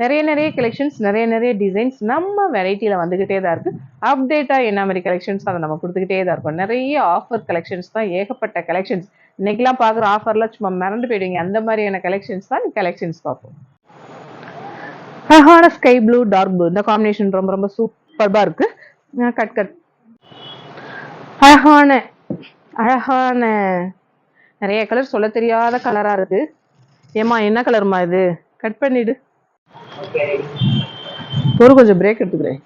நிறைய நிறைய கலெக்ஷன்ஸ் நிறைய நிறைய டிசைன்ஸ் நம்ம வெரைட்டியில் வந்துக்கிட்டே தான் இருக்குது அப்டேட்டாக என்ன மாதிரி கலெக்ஷன்ஸ் அதை நம்ம கொடுத்துக்கிட்டே தான் இருக்கும். நிறைய ஆஃபர் கலெக்ஷன்ஸ் தான் ஏகப்பட்ட கலெக்ஷன்ஸ் இன்றைக்கெலாம் பார்க்குற ஆஃபர்லாம் சும்மா மறந்து போயிடுவீங்க. அந்த மாதிரியான கலெக்ஷன்ஸ் தான் கலெக்ஷன்ஸ் பார்ப்போம். அழகான ஸ்கை ப்ளூ டார்க் ப்ளூ இந்த காம்பினேஷன் ரொம்ப ரொம்ப சூப்பர்பாக இருக்குது கட் கட் அழகான அழகான நிறைய கலர் சொல்ல தெரியாத கலராக இருக்குது ஏமா என்ன கலர்மா இது? கட் பண்ணிடு. ஒரு கொஞ்சம் பிரேக் எடுத்துக்கிறேன்.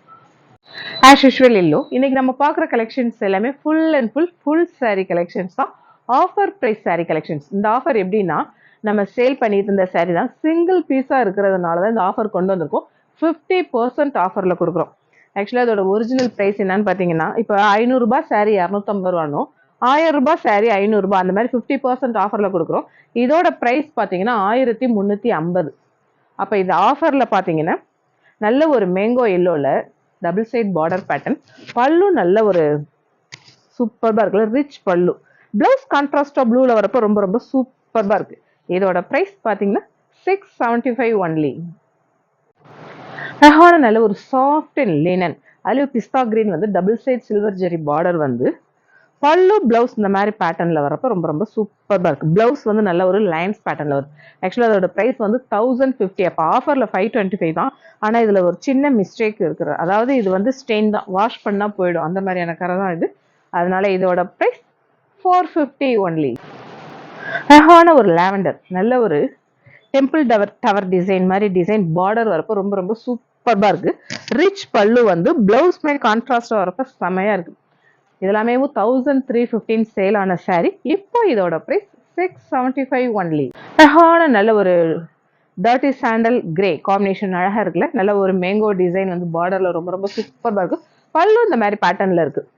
ஆஸ் யூஷுவல் இல்லோ இன்னைக்கு நம்ம பார்க்குற கலெக்ஷன்ஸ் எல்லாமே full and full full saree collections தான். ஆஃபர் ப்ரைஸ் சாரீ கலெக்ஷன்ஸ் இந்த ஆஃபர் எப்படின்னா நம்ம சேல் பண்ணிட்டு இருந்த சாரீ தான் சிங்கிள் பீஸாக இருக்கிறதுனால தான் இந்த ஆஃபர் கொண்டு வந்திருக்கோம். ஃபிஃப்டி பர்சன்ட் ஆஃபரில் கொடுக்குறோம். ஆக்சுவலாக அதோட ஒரிஜினல் ப்ரைஸ் என்னன்னு பார்த்தீங்கன்னா இப்போ ஐநூறுரூபா saree இரநூத்தம்பது ரூபானோ ஆயிரம் ரூபாய் saree ஐநூறுரூபா அந்த மாதிரி ஃபிஃப்டி பர்சன்ட் ஆஃபரில் கொடுக்குறோம். இதோட ப்ரைஸ் பார்த்தீங்கன்னா ஆயிரத்தி முந்நூற்றி ஐம்பது. அப்போ இந்த ஆஃபரில் பார்த்தீங்கன்னா நல்ல ஒரு மேங்கோ எல்லோவில் டபுள் சைட் பார்டர் பேட்டர்ன் பல்லு நல்ல ஒரு சூப்பர்பாக இருக்குல்ல ரிச் பல்லு. ப்ளவுஸ் கான்ட்ராஸ்டாக ப்ளூவில் வரப்போ ரொம்ப ரொம்ப சூப்பர்பாக இருக்குது இதோட ப்ரைஸ் பார்த்தீங்கன்னா சிக்ஸ் செவன்ட்டி ஃபைவ் ஒன்லி அழகான நல்ல ஒரு சாஃப்ட் அண்ட் லினன் அதுலேயும் பிஸ்தா கிரீன் வந்து double side silver zari border வந்து பல்லு பிளவுஸ் இந்த மாதிரி பேட்டர்னில் வரப்போ ரொம்ப ரொம்ப சூப்பராக இருக்குது பிளவுஸ் வந்து நல்ல ஒரு லைன்ஸ் பேட்டர்னில் வருது. ஆக்சுவலாக அதோட ப்ரைஸ் வந்து தௌசண்ட் ஃபிஃப்டி அப்போ ஆஃபரில் ஃபைவ் டுவெண்ட்டி ஃபைவ் தான். ஆனால் இதில் ஒரு சின்ன மிஸ்டேக் இருக்கிற அதாவது இது வந்து ஸ்டெயின் தான். வாஷ் பண்ணால் போயிடும். அந்த மாதிரியான கரை தான் இது. அதனால இதோட ப்ரைஸ் ஃபோர் ஃபிஃப்டி ஒன்லி அழகான ஒரு லேவண்டர் நல்ல ஒரு டெம்பிள் டவர் டவர் டிசைன் மாதிரி டிசைன் பார்டர் வரப்போ ரொம்ப ரொம்ப சூப்பர்பாக இருக்குது ரிச் பல்லு வந்து பிளவுஸ் மாதிரி கான்ட்ராஸ்டாக வரப்போ செமையாக இருக்குது இதெல்லாமே தௌசண்ட் த்ரீ ஃபிஃப்டீன் சேல் ஆன saree. இப்போ இதோட price six seventy five only அழகான நல்ல ஒரு டர்ட்டி சாண்டல் கிரே காம்பினேஷன் அழகாக இருக்குல்ல. நல்ல ஒரு மேங்கோ டிசைன் வந்து பார்டரில் ரொம்ப ரொம்ப சூப்பராக இருக்கும் பல்லு இந்த மாதிரி பேட்டர்னில் இருக்குது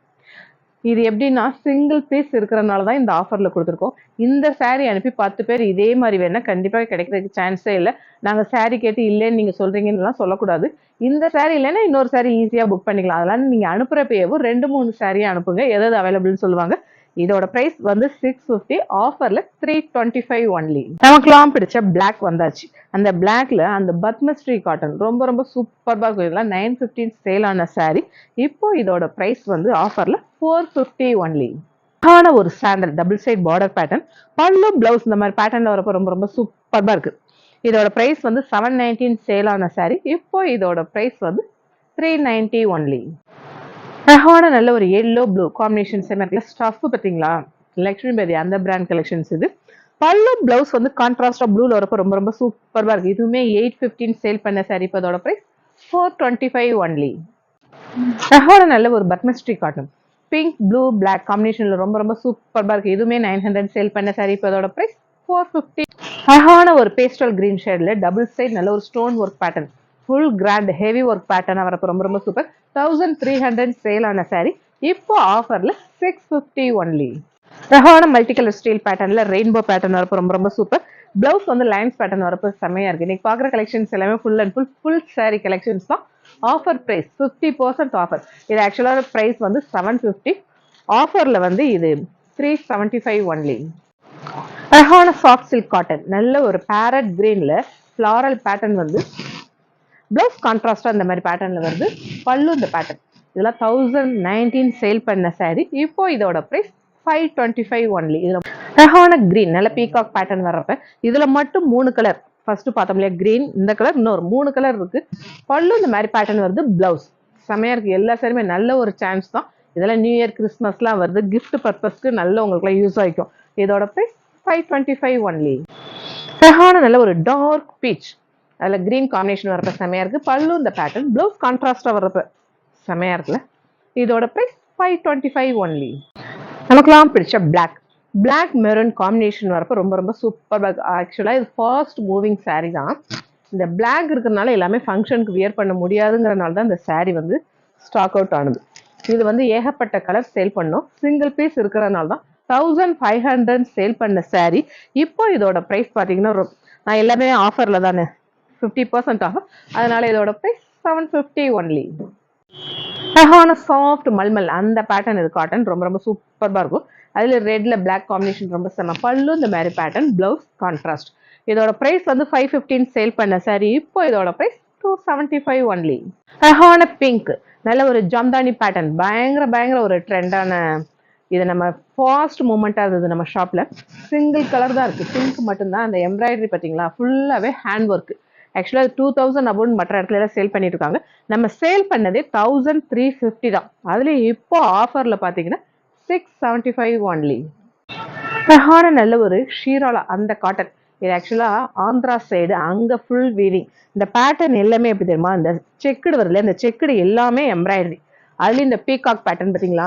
இது எப்படின்னா சிங்கிள் பீஸ் இருக்கிறனால தான் இந்த ஆஃபரில் கொடுத்துருக்கோம். இந்த சாரீ அனுப்பி பத்து பேர் இதே மாதிரி வேணால் கண்டிப்பாக கிடைக்கிறதுக்கு சான்ஸே இல்லை. நாங்கள் சாரீ கேட்டு இல்லைன்னு நீங்கள் சொல்கிறீங்கன்னுலாம் சொல்லக்கூடாது. இந்த saree இல்லைன்னா இன்னொரு saree ஈஸியாக புக் பண்ணிக்கலாம். அதெல்லாம் நீங்கள் அனுப்புகிறப்பேவும் ரெண்டு மூணு சாரியை அனுப்புங்க. எதாவது அவைலபிள்னு சொல்லுவாங்க. இதோட ப்ரைஸ் வந்து சிக்ஸ் ஃபிஃப்டி ஆஃபரில் த்ரீ டுவெண்ட்டி ஃபைவ் ஒன்லி நமக்குலாம் பிடிச்ச பிளாக் வந்தாச்சு. அந்த பிளாக்ல அந்த பத்மஸ்ரீ காட்டன் ரொம்ப ரொம்ப சூப்பராக இருக்கும் இதெல்லாம் நைன் ஃபிஃப்டீன் சேல் ஆன saree. இப்போ இதோட ப்ரைஸ் வந்து ஆஃபரில் ஃபோர் ஃபிஃப்டி ஒன்லி ஆன ஒரு sandal double side border pattern pallu blouse இந்த மாதிரி பேட்டர்னில் வரப்போ ரொம்ப ரொம்ப சூப்பராக இருக்கு. இதோட ப்ரைஸ் வந்து செவன் நைன்டீன் சேல் ஆன saree. இப்போ இதோட ப்ரைஸ் வந்து த்ரீ நைன்டி ஒன்லி அழகான நல்ல ஒரு எல்லோ ப்ளூ காம்பினேஷன் சேம் இருக்குல்ல ஸ்டஃப் பார்த்தீங்களா? லக்ஷ்மி பேதி அந்த பிராண்ட் கலெக்ஷன்ஸ் இது. பல்லு பிளவுஸ் வந்து கான்ட்ராஸ்டாக ப்ளூவில் வரப்போ ரொம்ப ரொம்ப சூப்பராக இருக்குது இதுவுமே எயிட் ஃபிஃப்டின் சேல் பண்ண சாரி இப்போ அதோட price four twenty five only அழகான நல்ல ஒரு Padmashri cotton pink blue black காம்பினேஷனில் ரொம்ப ரொம்ப சூப்பராக இருக்குது இதுவுமே நைன் ஹண்ட்ரட் சேல் பண்ண சாரி இப்போ அதோட ப்ரைஸ் ஃபோர் ஃபிஃப்டி அழகான ஒரு பேஸ்டல் கிரீன் ஷேடில் டபுள் சைட் நல்ல ஒரு stone work pattern full grand heavy work பேட்டர்னாக வரப்போ ரொம்ப ரொம்ப super thousand three hundred sale ஆன இப்போ ஆஃபரில் சிக்ஸ் ஃபிஃப்டி ஒன்லி ரஹான மல்டி கலர் ஸ்டீல் பேட்டர்னில் ரெயின்போ பேட்டர்ன் வரப்போ ரொம்ப ரொம்ப சூப்பர் பிளவுஸ் வந்து லைன்ஸ் பேட்டர்ன் வரப்போ செம்மையாக இருக்குது இன்னைக்கு பார்க்குற கலெக்ஷன்ஸ் எல்லாமே full and full full saree collections தான். Offer price fifty percent offer இது ஆக்சுவலாக ப்ரைஸ் வந்து செவன் ஃபிஃப்டி ஆஃபரில் வந்து இது த்ரீ செவன்ட்டி ஃபைவ் ஒன்லி அழகான சாஃப்ட் சில்க் காட்டன் நல்ல ஒரு பேரட் கிரீனில் ஃப்ளாரல் பேட்டர்ன் வந்து ப்ளவுஸ் கான்ட்ராஸ்டாக இந்த மாதிரி பேட்டர்னில் வருது. பல்லு இந்த பேட்டர்ன் இதெல்லாம் தௌசண்ட் நைன்டீன் சேல் பண்ண சாரீ இப்போ இதோட price five twenty five only இதில் அழகான க்ரீன் நல்ல பீகாக் பேட்டர்ன் வர்றப்ப இதில் மட்டும் மூணு கலர் ஃபர்ஸ்ட் பார்த்தோம் இல்லையா க்ரீன் இந்த கலர் இன்னொரு மூணு கலர் இருக்கு. பல்லு இந்த மாதிரி பேட்டர்ன் வருது ப்ளவுஸ் செமையாக இருக்குது எல்லா சாரியுமே நல்ல ஒரு சான்ஸ் தான். இதெல்லாம் நியூ இயர் கிறிஸ்மஸ்லாம் வருது. கிஃப்ட் பர்பஸ்க்கு நல்ல உங்களுக்குலாம் யூஸ் ஆகிக்கும். இதோட price five twenty five only அழகான நல்ல ஒரு டார்க் பீச் அதில் க்ரீன் காம்பினேஷன் வரப்ப செமையாக இருக்குது பல்லு இந்த பேட்டர்ன் ப்ளவுஸ் கான்ட்ராஸ்டாக வரப்ப செமையாக இருக்குல்ல? இதோட price five twenty five only நமக்குலாம் பிடிச்ச பிளாக் பிளாக் மெரூன் காம்பினேஷன் வரப்போ ரொம்ப ரொம்ப சூப்பர் ஆக்சுவலாக இது ஃபர்ஸ்ட் மூவிங் சாரீ தான். இந்த பிளாக் இருக்கிறனால எல்லாமே ஃபங்க்ஷனுக்கு வியர் பண்ண முடியாதுங்கிறனால தான் இந்த சாரீ வந்து ஸ்டாக் அவுட் ஆனது. இது வந்து ஏகப்பட்ட கலர் சேல் பண்ணோம். சிங்கிள் பீஸ் இருக்கிறதுனால தான் தௌசண்ட் ஃபைவ் ஹண்ட்ரட் சேல் பண்ண சாரீ இப்போ இதோட ப்ரைஸ் பார்த்தீங்கன்னா ரொ- நான் எல்லாமே ஆஃபரில் தானே ஃபிஃப்டி பர்சன்ட் ஆகும். அதனால இதோட ப்ரைஸ் செவன் ஃபிஃப்டி ஒன்லி அழகான சாஃப்ட் மல்மல். அந்த பேட்டர்ன் இது காட்டன் ரொம்ப ரொம்ப சூப்பராக இருக்கும். அதில் ரெட்ல பிளாக் காம்பினேஷன் ரொம்ப செம்ம பல்லு இந்த மாதிரி பேட்டர்ன் பிளவுஸ் கான்ட்ராஸ்ட் இதோட ப்ரைஸ் வந்து ஃபைவ் ஃபிஃப்டின் சேல் பண்ண சரி இப்போ இதோட price two seventy five only அழகான பிங்க் நல்ல ஒரு ஜம்தானி பேட்டர்ன் பயங்கர பயங்கர ஒரு ட்ரெண்டான இது. நம்ம ஃபாஸ்ட் மூமெண்ட்டாக இருந்தது நம்ம ஷாப்பில் சிங்கிள் கலர் தான் இருக்குது பிங்க் மட்டும்தான். அந்த எம்ப்ராய்டரி பார்த்தீங்களா? ஃபுல்லாகவே ஹேண்ட் ஒர்க்கு ஆக்சுவலாக டூ தௌசண்ட் அபவுட் மற்ற இடத்துல எல்லாம் சேல் பண்ணியிருக்காங்க நம்ம சேல் பண்ணதே தௌசண்ட் த்ரீ ஃபிஃப்டி தான். அதுலேயும் இப்போ ஆஃபரில் பார்த்தீங்கன்னா சிக்ஸ் செவன்ட்டி ஃபைவ் ஒன்லி அழகான நல்ல ஒரு ஷீராலா அந்த காட்டன் இது ஆக்சுவலாக ஆந்திரா சைடு அங்கே ஃபுல் வீவிங் இந்த பேட்டர்ன் எல்லாமே எப்படி தெரியுமா? இந்த செக்குடு வருதுல இந்த செக்குடு எல்லாமே எம்ப்ராய்டரி அதுலேயும் இந்த பீகாக் பேட்டர்ன் பார்த்தீங்களா?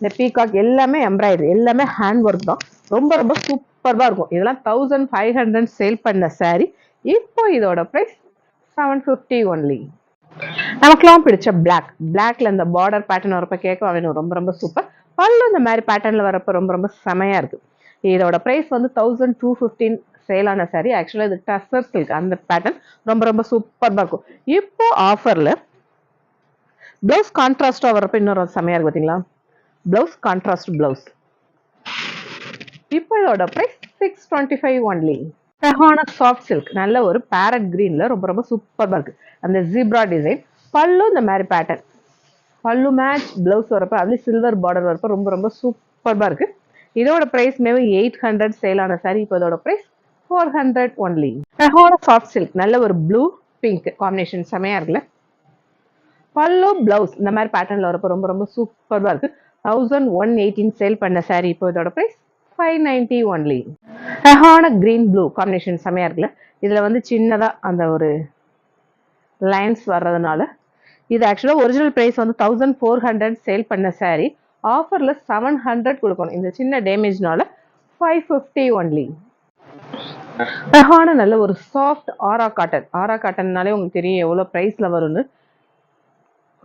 இந்த பீகாக் எல்லாமே எம்ப்ராய்டரி எல்லாமே ஹேண்ட் ஒர்க் தான். ரொம்ப ரொம்ப சூப்பராக இருக்கும். இதெல்லாம் தௌசண்ட் ஃபைவ் ஹண்ட்ரட் சேல் பண்ண saree. இப்போ இதோட ப்ரைஸ் செவன் ஃபிஃப்டி ஒன்லி நமக்குலாம் பிடிச்ச பிளாக் பிளாக்ல இந்த பார்டர் பேட்டர்ன் வரப்ப கேட்க வேணும். ரொம்ப ரொம்ப சூப்பர் பல்லு இந்த மாதிரி பேட்டர்ன்ல வரப்ப ரொம்ப ரொம்ப செமையா இருக்கு. இதோட ப்ரைஸ் வந்து தௌசண்ட் டூ ஃபிஃப்டீன் சேலான சாரி ஆக்சுவலாக இது டசர் சில்க் அந்த பேட்டர்ன் ரொம்ப ரொம்ப சூப்பராக இருக்கும். இப்போ ஆஃபர்ல பிளவுஸ் கான்ட்ராஸ்டாக வரப்ப இன்னொரு செமையா இருக்கு பார்த்தீங்களா பிளவுஸ் கான்ட்ராஸ்ட் பிளவுஸ் இப்போ இதோட price six twenty five only அழகான சாஃப்ட் சில்க் நல்ல ஒரு பேரட் கிரீன்ல ரொம்ப ரொம்ப சூப்பராக இருக்கு. அந்த ஜீப்ரா டிசைன் பல்லும் இந்த மாதிரி பேட்டர்ன் பல்லு மேட்ச் பிளவுஸ் வரப்ப அதுலேயும் சில்வர் பார்டர் வரப்ப ரொம்ப ரொம்ப சூப்பராக இருக்கு. இதோட ப்ரைஸ் மேபி எயிட் ஹண்ட்ரட் சேலான சாரி இப்போ இதோட ப்ரைஸ் ஃபோர் ஹண்ட்ரட் ஒன்லி அழகான சாஃப்ட் சில்க் நல்ல ஒரு ப்ளூ பிங்க் காம்பினேஷன் செமையா இருக்குல்ல? பல்லு பிளவுஸ் இந்த மாதிரி பேட்டர்னில் வரப்போ ரொம்ப ரொம்ப சூப்பராக இருக்கு. தௌசண்ட் ஒன் எயிட்டீன் சேல் பண்ண சாரி இப்போ இதோட ப்ரைஸ் ஃபைவ் நைன்டி ஒன்லி அஹான கிரீன் ப்ளூ காம்பினேஷன் செமையா இருக்குல்ல? இதுல வந்து சின்னதா அந்த ஒரு லைன்ஸ் வர்றதுனால இது ஆக்சுவலாக ஒரிஜினல் ப்ரைஸ் வந்து தௌசண்ட் ஃபோர் ஹண்ட்ரட் சேல் பண்ண சாரீ ஆஃபரில் செவன் ஹண்ட்ரட் கொடுக்கணும். இந்த சின்ன டேமேஜ்னால ஃபைவ் ஃபிஃப்டி ஒன்லி அழகான நல்ல ஒரு சாஃப்ட் ஆரா காட்டன் ஆரா காட்டன்னாலே உங்களுக்கு தெரியும் எவ்வளோ ப்ரைஸில் வரும்னு.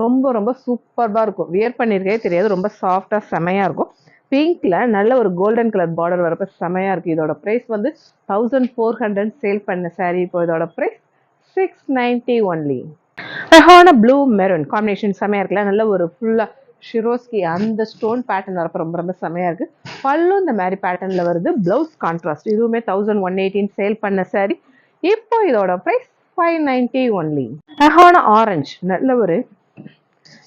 ரொம்ப ரொம்ப சூப்பராக இருக்கும். வியர் பண்ணியிருக்கே தெரியாது. ரொம்ப சாஃப்டாக செமையாக இருக்கும். பிங்க்ல நல்ல ஒரு கோல்டன் கலர் பார்டர் வரப்ப செமையாக இருக்குது இதோட ப்ரைஸ் வந்து தௌசண்ட் ஃபோர் ஹண்ட்ரட் சேல் பண்ண saree இப்போ இதோட ப்ரைஸ் சிக்ஸ் நைன்டி ஒன்லி அழகான ப்ளூ மெரூன் காம்பினேஷன் செமையாக இருக்குல்ல. நல்ல ஒரு ஃபுல்லாக ஷிரோஸ்கி அந்த ஸ்டோன் பேட்டர்ன் வரப்ப ரொம்ப ரொம்ப செமையாக இருக்குது பல்லு இந்த மாதிரி பேட்டர்னில் வருது. ப்ளவுஸ் கான்ட்ராஸ்ட் இதுவுமே தௌசண்ட் ஒன் எயிட்டீன் சேல் பண்ண சாரி இப்போ இதோட ப்ரைஸ் ஃபைவ் நைன்டி ஒன்லி அழகான ஆரஞ்சு நல்ல ஒரு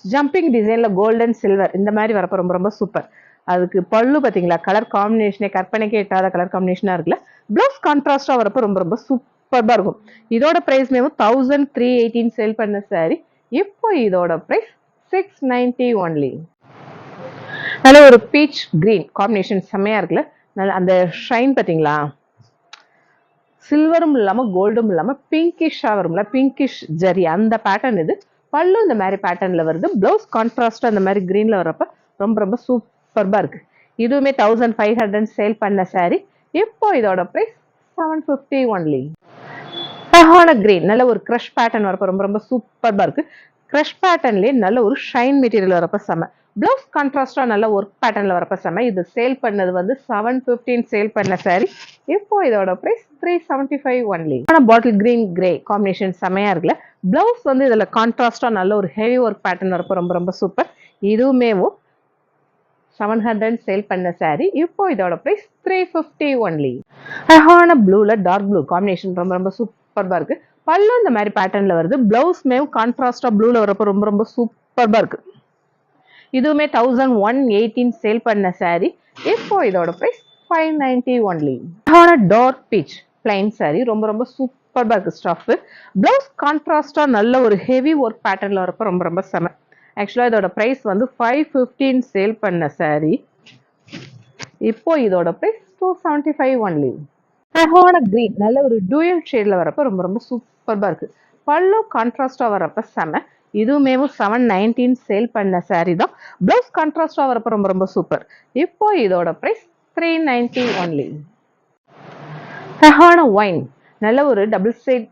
ஜம்பிங் டிசைன்ல கோல்டன் சில்வர் இந்த மாதிரி வரப்ப ரொம்ப ரொம்ப சூப்பர் அதுக்கு பல்லு பாத்தீங்களா கலர் காம்பினேஷனே கற்பனைக்கே எட்டாத கலர் காம்பினேஷனாக இருக்குல்ல? ப்ளவுஸ் கான்ட்ராஸ்டாக வரப்ப ரொம்ப ரொம்ப சூப்பர்பா இருக்கும். இதோட பிரைஸ் மேமும் தௌசண்ட் த்ரீ எயிட்டீன் சேல் பண்ண சாரி இப்போ இதோட பிரைஸ் சிக்ஸ் நைன்டி ஒன்லி நல்ல ஒரு பீச் கிரீன் காம்பினேஷன் செம்மையா இருக்குல்ல? நல்ல அந்த ஷைன் பாத்தீங்களா சில்வரும் இல்லாம கோல்டும் இல்லாம பிங்கிஷாக வரும்ல? பிங்கிஷ் ஜரி. அந்த பேட்டர்ன் இது. பல்லு இந்த மாதிரி பேட்டர்ன்ல வருது. ப்ளவுஸ் கான்ட்ராஸ்ட் அந்த மாதிரி கிரீன்ல வரப்ப ரொம்ப ரொம்ப சூப்பர்பா இதுவுமே தௌசண்ட் ஃபைவ் ஹண்ட்ரட் சேல் பண்ண சாரீ இப்போ இதோட ப்ரைஸ் செவன் ஃபிஃப்டி ஒன்லி அழகான கிரீன் நல்ல ஒரு க்ரஷ் பேட்டர்ன் வரப்போ ரொம்ப ரொம்ப சூப்பர்பா இருக்கு. க்ரஷ் பேட்டர்ன்லேயே நல்ல ஒரு ஷைன் மெட்டீரியல் வரப்போ செம. பிளவுஸ் கான்ட்ராஸ்டா நல்ல ஒர்க் பேட்டர்ன்ல வரப்ப செம. இது சேல் பண்ணது வந்து செவன் ஃபிஃப்டீன் சேல் பண்ண சாரி இப்போ இதோட price three seventy five only ஆனால் பாட்டில் கிரீன் கிரே காம்பினேஷன் செமையா இருக்குல்ல. பிளவுஸ் வந்து இதுல கான்ட்ராஸ்டா நல்ல ஒரு ஹெவி ஒர்க் பேட்டர்ன் வரப்போ ரொம்ப ரொம்ப சூப்பர் இதுவுமேவும் செவன் ஹண்ட்ரட் சேல் பண்ண saree. இப்போ இதோட ப்ரைஸ் த்ரீ ஃபிஃப்டி ஒன்லி அழகான ப்ளூவில் டார்க் ப்ளூ காம்பினேஷன் ரொம்ப ரொம்ப சூப்பர்பா இருக்கு. பல்லு இந்த மாதிரி பேட்டர்னில் வருது. பிளவுஸ் கான்ட்ராஸ்டாக ப்ளூவில் ப்ளூல ரொம்ப ரொம்ப சூப்பர்பா இருக்குது இதுவுமே தௌசண்ட் ஒன் எயிட்டீன் சேல் பண்ண saree. இப்போ இதோட ப்ரைஸ் ஃபைவ் நைன்டி ஒன்லி அழகான டார்க் பீச் பிளைன் saree. ரொம்ப ரொம்ப சூப்பர்பா இருக்கு ஸ்டஃப் பிளவுஸ் கான்ட்ராஸ்டாக நல்ல ஒரு ஹெவி ஒர்க் பேட்டர்னில் வரப்போ ரொம்ப ரொம்ப செம ஆக்சுவலாக இதோட ப்ரைஸ் வந்து ஃபைவ் ஃபிஃப்டின் சேல் பண்ண சாரீ இப்போ இதோட price two seventy five only அழகான கிரீன் நல்ல ஒரு டூயல் ஷேடில் வரப்ப ரொம்ப ரொம்ப சூப்பர்பாக இருக்கு. பல்லு கான்ட்ராஸ்டாக வரப்ப செம. இதுவுமே செவன் நைன்டீன் சேல் பண்ண சாரீ தான். ப்ளவுஸ் கான்ட்ராஸ்டாக வரப்ப ரொம்ப ரொம்ப சூப்பர் இப்போ இதோட ப்ரைஸ் த்ரீ நைன்டி ஒன்லி அழகான ஒயின் நல்ல ஒரு double side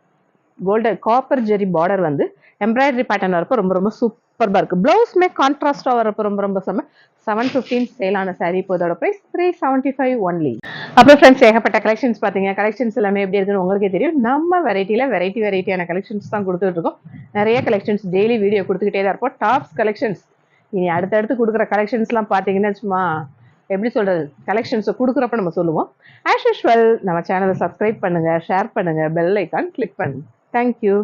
golden copper zari border வந்து எம்ப்ராய்டரி பேட்டர்ன் வரப்போ ரொம்ப ரொம்ப சூப்பராக இருக்குது ப்ளவுஸ்மே கான்ட்ராஸ்டாக வரப்போ ரொம்ப ரொம்ப செம்ம செவன் ஃபிஃப்டீன் சேலான சாரீ இப்போ இதோட price three seventy five only அப்புறம் ஃப்ரெண்ட்ஸ் ஏகப்பட்ட கலெக்ஷன்ஸ் பார்த்தீங்க கலெக்ஷன்ஸ் எல்லாமே எப்படி இருக்குன்னு உங்களுக்கே தெரியும். நம்ம வெரைட்டியில் வெரைட்டி வெரைட்டியான கலெக்ஷன்ஸ் தான் கொடுத்துட்டு இருக்கோம். நிறைய கலெக்ஷன்ஸ் டெய்லி வீடியோ கொடுத்துக்கிட்டே தான் இருப்போம். டாப்ஸ் கலெக்ஷன்ஸ் இனி அடுத்தடுத்து கொடுக்குற கலெக்ஷன்ஸ்லாம் பார்த்தீங்கன்னா சும்மா எப்படி சொல்கிறது கலெக்ஷன்ஸை கொடுக்குறப்ப நம்ம சொல்லுவோம். ஆஸ் யூஷுவல் நம்ம சேனலை சப்ஸ்கிரைப் பண்ணுங்கள் ஷேர் பண்ணுங்கள் பெல் ஐக்கான் கிளிக் பண்ணுங்கள் தேங்க்யூ